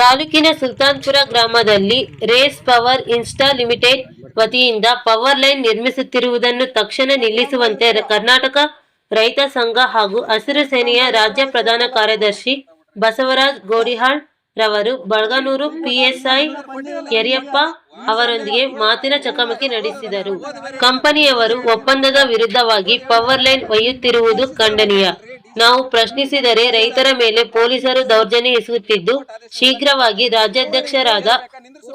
ತಾಲೂಕಿನ ಸುಲ್ತಾನ್ಪುರ ಗ್ರಾಮದಲ್ಲಿ race power insta limited ವತಿಯಿಂದ ಪವರ್ ಲೈನ್ ನಿರ್ಮಿಸುತ್ತಿರುವುದನ್ನು ತಕ್ಷಣ ನಿಲ್ಲಿಸುವಂತೆ ಕರ್ನಾಟಕ ರೈತ ಸಂಘ ಹಾಗೂ ಹಸಿರು ಸೇನೆಯ ರಾಜ್ಯ ಪ್ರಧಾನ ಕಾರ್ಯದರ್ಶಿ ಬಸವರಾಜ್ ಗೋಡಿಹಾಳ್ ರವರು, ಬಳಗನೂರು ಪಿಎಸ್ಐ ಯರಿಯಪ್ಪ ಅವರೊಂದಿಗೆ ಮಾತಿನ ಚಕಮಕಿ ನಡೆಸಿದರು. ಕಂಪನಿಯವರು ಒಪ್ಪಂದದ ವಿರುದ್ಧವಾಗಿ ಪವರ್ ಲೈನ್ ಒಯ್ಯುತ್ತಿರುವುದು ಖಂಡನೀಯ. ನಾವು ಪ್ರಶ್ನಿಸಿದರೆ ರೈತರ ಮೇಲೆ ಪೊಲೀಸರು ದೌರ್ಜನ್ಯ ಎಸಗುತ್ತಿದ್ದು, ಶೀಘ್ರವಾಗಿ ರಾಜ್ಯಾಧ್ಯಕ್ಷರಾದ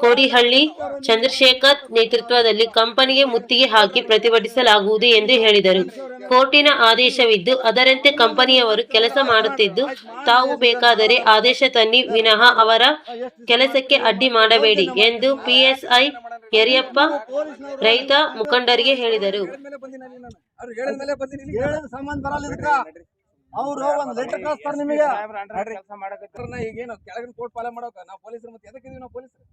ಕೋಡಿಹಳ್ಳಿ ಚಂದ್ರಶೇಖರ್ ನೇತೃತ್ವದಲ್ಲಿ ಕಂಪನಿಗೆ ಮುತ್ತಿಗೆ ಹಾಕಿ ಪ್ರತಿಭಟಿಸಲಾಗುವುದು ಎಂದು ಹೇಳಿದರು. ಕೋರ್ಟಿನ ಆದೇಶವಿದ್ದು, ಅದರಂತೆ ಕಂಪನಿಯವರು ಕೆಲಸ ಮಾಡುತ್ತಿದ್ದು, ತಾವು ಬೇಕಾದರೆ ಆದೇಶ ತನ್ನಿ, ವಿನಃ ಅವರ ಕೆಲಸಕ್ಕೆ ಅಡ್ಡಿ ಮಾಡಬೇಡಿ ಎಂದು ಪಿಎಸ್ಐ ಯರಿಯಪ್ಪ ರೈತ ಮುಖಂಡರಿಗೆ ಹೇಳಿದರು. ಅವ್ರು ಒಂದ್ ಲೆಟರ್ ಕಳಿಸ್ತಾರ ನಿಮಗೆ ಅವ್ರನ್ನ ಈಗೇನು ಕೆಳಗಿನ ಕೋರ್ಟ್ ಪಾಲನೆ ಮಾಡೋಕ ನಾವು ಪೊಲೀಸರು ಮತ್ತೆ ಎದಕ್ಕೆ ಇದೀವಿ ನಾವು ಪೊಲೀಸರು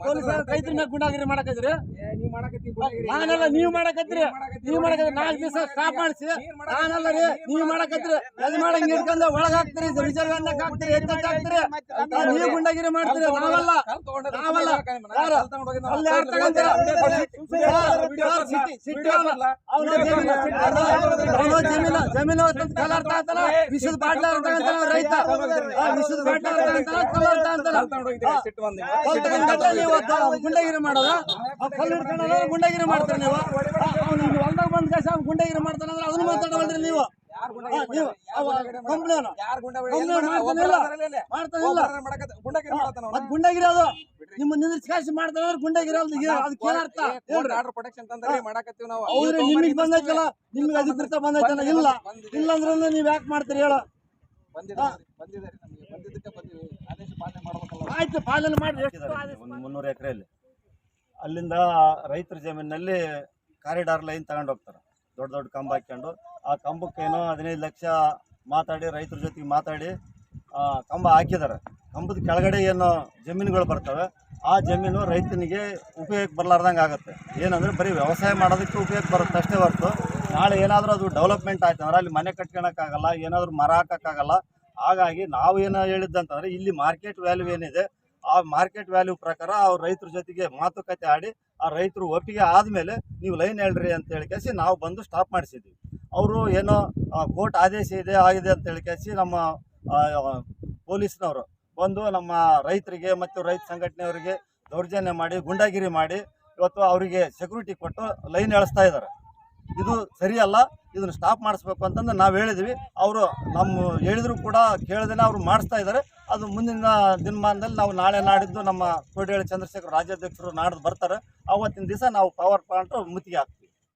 ಪೊಲೀಸರ ರೈತರ ಮ್ಯಾಗ ಗುಂಡಾಗಿರಿ ಮಾಡಕತ್ರಿ ನೀವು ಮಾಡಕತ್ತಿ ಗುಂಡಾಗಿರಿ. ನಾನಲ್ಲ ನೀವ್ ಮಾಡಕತ್ರಿ ನೀವ್ ಮಾಡಕತ್ರಿ ನಾಲ್ಕು ದಿವಸ ಸ್ಟಾಪ್ ಮಾಡಿಸಿ ನಾನಲ್ಲ ರೀ ನೀವ್ ಮಾಡಕತ್ರಿ ಯಜಮಾನ ಹಿಡ್ಕೊಂಡ ಒಳಗ್ ಹಾಕ್ತಿರಿ ರಿಸರ್ವ್ ಅನ್ನಕ್ ಹಾಕ್ತೀರಿ ಎದ್ದಕ್ ಅಂತ ನೀವ್ ಗುಂಡಾಗಿರಿ ಮಾಡ್ತೀರಿ. ನಾವಲ್ಲ. ಯಾರು? ಅಲ್ಲಿ ಯಾರು ತಗೊಂತೀರ? ಜಮೀನು ಜಮೀನು ವಿಶ್ವದ ಹೊತ್ತಂತ ಕಲರ್ ತಗೊಂತಾನ ವಿಷದ ಬಾಟ್ಲ ತಗೊಂತಾನ ರೈತ. ಬಾಟ್ಲ ತಗೊಂತಾನ ಕಲರ್ ತಗೊಂತಾನ ಬಂದು ನೀವು. ಗುಂಡಗಿರಿ ಮಾಡೋದು? ಆ ಕಲ್ಲು ಹಿಡ್ಕೊಂಡಲ್ಲ ಗುಂಡಗಿರಿ ಮಾಡ್ತೀರಿ ನೀವು? ಅವ್ನು ಇಲ್ಲಿ ಹೊಲ್ದಾಗ ಬಂದ್ ಕಸ ಗುಂಡಗಿರಿ ಮಾಡ್ತಾನೆ ಅಂದ್ರೆ ಅದನ್ನ ಮಾತಾಡವಲ್ರಿ ನೀವು. ಗುಂಡಗಿರಿ. ಅದ್. ನಿಮ್ಮ ನಿಂದ್ರಿಸಿ ಮಾಡ್ತಾನೆ ಅಂದ್ರೆ ಗುಂಡಗಿರಿ ಅದಕ್ಕೆ ಏನರ್ಥ? ಹೇಳ್ರಿ. ಆರ್ಡರ್ ಪ್ರೊಟೆಕ್ಷನ್ ತಂದ್ರೆ ಮಾಡಕತ್ತೀವಿ ನಾವು. ಅವ್ರೆ ನಿಮಗೆ ಬಂದೈತಲ್ಲ ನಿಮ್ಗೆ ಅಧಿಕೃತ ಬಂದೈತಲ್ಲ ಇಲ್ಲ. ಇಲ್ಲ ಅಂದ್ರೆ ನೀವ್ ಯಾಕೆ ಮಾಡ್ತೀರಿ ಹೇಳ. ಬಂದಿದ್ದಾರೆ ನಮಗೆ. ಬಂದಿದ್ದಕ್ಕೆ ಆಯ್ತು ಪಾಲನೆ ಮಾಡಿ ಎಷ್ಟು ಹಾಕಿದ್ದಾರೆ ಒಂದು ಮುನ್ನೂರು ಎಕರೆಯಲ್ಲಿ. ಅಲ್ಲಿಂದ ರೈತರ ಜಮೀನಿನಲ್ಲಿ ಕಾರಿಡಾರ್ ಲೈನ್ ತಗೊಂಡು ಹೋಗ್ತಾರೆ. ದೊಡ್ಡ ದೊಡ್ಡ ಕಂಬ ಹಾಕ್ಕೊಂಡು. ಆ ಕಂಬಕ್ಕೇನೋ ಹದಿನೈದು ಲಕ್ಷ ಮಾತಾಡಿ ರೈತರ ಜೊತೆಗೆ ಮಾತಾಡಿ ಆ, ಕಂಬ ಹಾಕಿದ್ದಾರೆ. ಕಂಬದ ಕೆಳಗಡೆ ಏನೋ ಜಮೀನುಗಳು ಬರ್ತವೆ. ಆ ಜಮೀನು ರೈತನಿಗೆ ಉಪಯೋಗಕ್ಕೆ ಬರಲಾರ್ದಂಗೆ ಆಗುತ್ತೆ. ಏನಂದರೆ ಬರೀ ವ್ಯವಸಾಯ ಮಾಡೋದಕ್ಕೆ ಉಪಯೋಗ ಬರುತ್ತೆ ಅಷ್ಟೇ ಹೊರತು. ನಾಳೆ ಏನಾದರೂ ಅದು ಡೆವಲಪ್ಮೆಂಟ್ ಆಯ್ತು ಅಂದ್ರೆ ಅಲ್ಲಿ ಮನೆ ಕಟ್ಕೊಳಕ್ಕಾಗಲ್ಲ ಏನಾದರೂ ಮರ ಹಾಕೋಕ್ಕಾಗಲ್ಲ ಹಾಗಾಗಿ ನಾವು ಏನು ಹೇಳಿದ್ದಂತಂದ್ರೆ ಇಲ್ಲಿ ಮಾರ್ಕೆಟ್ ವ್ಯಾಲ್ಯೂ ಏನಿದೆ, ಆ ಮಾರ್ಕೆಟ್ ವ್ಯಾಲ್ಯೂ ಪ್ರಕಾರ ಅವ್ರ ರೈತರ ಜೊತೆಗೆ ಮಾತುಕತೆ ಆಡಿ ಆ ರೈತರು ಒಪ್ಪಿಗೆ ಆದಮೇಲೆ ನೀವು ಲೈನ್ ಹೇಳ್ರಿ ಅಂತ ಹೇಳಿ ಕೇಸಿ ನಾವು ಬಂದು ಸ್ಟಾಪ್ ಮಾಡಿಸಿದ್ವಿ. ಅವರು ಏನೋ ಕೋರ್ಟ್ ಆದೇಶ ಇದೆ, ಆಗಿದೆ ಅಂತ ಹೇಳಿ ಕೇಸಿ ನಮ್ಮ ಪೊಲೀಸ್ನವರು ಬಂದು ನಮ್ಮ ರೈತರಿಗೆ ಮತ್ತು ರೈತ ಸಂಘಟನೆಯವರಿಗೆ ದೌರ್ಜನ್ಯ ಮಾಡಿ, ಗುಂಡಾಗಿರಿ ಮಾಡಿ ಇವತ್ತು ಅವರಿಗೆ ಸೆಕ್ಯೂರಿಟಿ ಕೊಟ್ಟು ಲೈನ್ ಎಳಿಸ್ತಾ ಇದ್ದಾರೆ. ಇದು ಸರಿಯಲ್ಲ, ಇದನ್ನು ಸ್ಟಾಪ್ ಮಾಡಿಸ್ಬೇಕು ಅಂತಂದು ನಾವು ಹೇಳಿದ್ವಿ. ಅವರು ನಮ್ಮ ಹೇಳಿದ್ರು ಕೂಡ ಕೇಳದೇನೆ ಅವರು ಮಾಡಿಸ್ತಾ ಇದ್ದಾರೆ ಅದು ಮುಂದಿನ ದಿನಮಾನದಲ್ಲಿ ನಾವು ನಾಳೆ ನಾಡಿದ್ದು ನಮ್ಮ ಕೋಡಿಹಳ್ಳಿ ಚಂದ್ರಶೇಖರ್ ರಾಜ್ಯಾಧ್ಯಕ್ಷರು ನಾಡ್ದು ಬರ್ತಾರೆ. ಅವತ್ತಿನ ದಿವಸ ನಾವು ಪವರ್ ಪ್ಲಾಂಟ್ ಮುತ್ತಿಗೆ ಹಾಕ್ತೀವಿ.